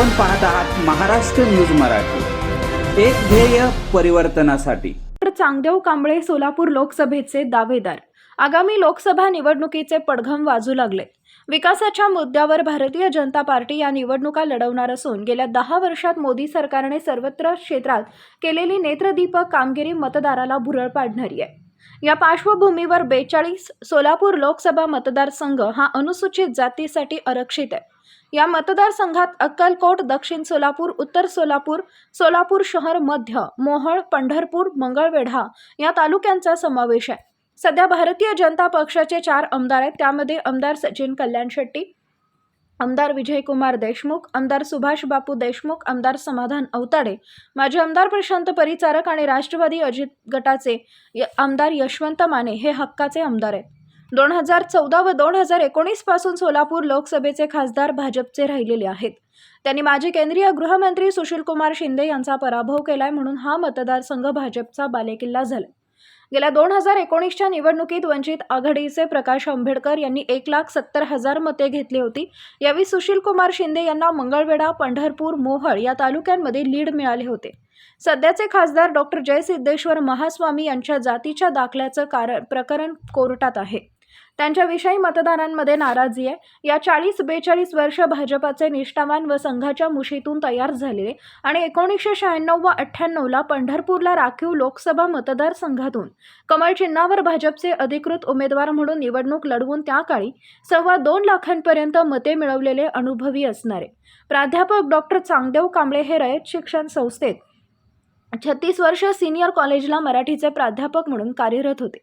आपण पाहत आहात महाराष्ट्र न्यूज मराठी. एक ध्येय परिवर्तनासाठी. चांगदेव कांबळे सोलापूर लोकसभेचे दावेदार. आगामी लोकसभा निवडणुकीचे पडघम वाजू लागले. विकासाच्या मुद्द्यावर भारतीय जनता पार्टी या निवडणुका लढवणार असून गेल्या दहा वर्षात मोदी सरकारने सर्वत्र क्षेत्रात केलेली नेत्रदीपक कामगिरी मतदाराला भुरळ पाडणारी आहे. या पार्श्वभूमीवर बेचाळीस सोलापूर लोकसभा मतदारसंघ हा अनुसूचित जातीसाठी आरक्षित आहे. या मतदारसंघात अक्कलकोट दक्षिण सोलापूर उत्तर सोलापूर सोलापूर शहर मध्य मोहळ पंढरपूर मंगळवेढा या तालुक्यांचा समावेश आहे. सध्या भारतीय जनता पक्षाचे चार आमदार आहेत. त्यामध्ये आमदार सचिन कल्याण शेट्टी आमदार विजयकुमार देशमुख आमदार सुभाष बापू देशमुख आमदार समाधान अवताडे माजी आमदार प्रशांत परिचारक आणि राष्ट्रवादी अजित गटाचे य- आमदार यशवंत माने हे हक्काचे आमदार आहेत. दोन हजार चौदा व दोन हजार एकोणीसपासून सोलापूर लोकसभेचे खासदार भाजपचे राहिलेले आहेत. त्यांनी माजी केंद्रीय गृहमंत्री सुशीलकुमार शिंदे यांचा पराभव केलाय म्हणून हा मतदारसंघ भाजपचा बालेकिल्ला झाला गेल्या दोन हजार एकोणीसच्या निवडणुकीत वंचित आघाडीचे प्रकाश आंबेडकर यांनी एक लाख सत्तर हजार मते घेतली होती. यावेळी सुशीलकुमार शिंदे यांना मंगळवेढा पंढरपूर मोहळ या तालुक्यांमध्ये लीड मिळाले होते. सध्याचे खासदार डॉक्टर जयसिद्धेश्वर महास्वामी यांच्या जातीच्या दाखल्याचं कारण प्रकरण कोर्टात आहे. त्यांच्याविषयी मतदारांमध्ये नाराजी आहे. या चाळीस बेचाळीस वर्ष भाजपाचे निष्ठावान व संघाच्या मुशीतून तयार झालेले आणि एकोणीसशे शहाण्णव व अठ्ठ्याण्णवला पंढरपूरला राखीव लोकसभा मतदारसंघातून कमळ चिन्हावर भाजपचे अधिकृत उमेदवार म्हणून निवडणूक लढवून त्या काळी सव्वा दोन लाखांपर्यंत मते मिळवलेले अनुभवी असणारे. प्राध्यापक डॉक्टर चांगदेव कांबळे हे रयत शिक्षण संस्थेत छत्तीस वर्ष सिनियर कॉलेजला मराठीचे प्राध्यापक म्हणून कार्यरत होते.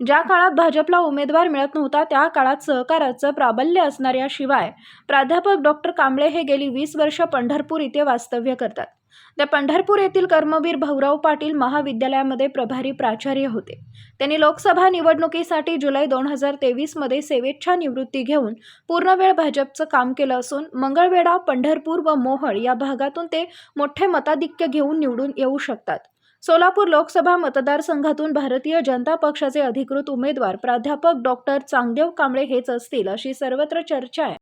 ज्या काळात भाजपला उमेदवार मिळत नव्हता त्या काळात सहकाराचं प्राबल्य असणाऱ्या शिवाय प्राध्यापक डॉक्टर कांबळे हे गेली वीस वर्ष पंढरपूर इथे वास्तव्य करतात. त्या पंढरपूर येथील कर्मवीर भाऊराव पाटील महाविद्यालयामध्ये प्रभारी प्राचार्य होते. त्यांनी लोकसभा निवडणुकीसाठी जुलै दोन हजार तेवीसमध्ये सेवेच्छा निवृत्ती घेऊन पूर्णवेळ भाजपचं काम केलं असून मंगळवेढा पंढरपूर व मोहळ या भागातून ते मोठे मताधिक्य घेऊन निवडून येऊ शकतात. सोलापूर लोकसभा मतदारसंघातून भारतीय जनता पक्षाचे अधिकृत उमेदवार प्राध्यापक डॉक्टर चांगदेव कांबळे हेच असतील अशी सर्वत्र चर्चा आहे.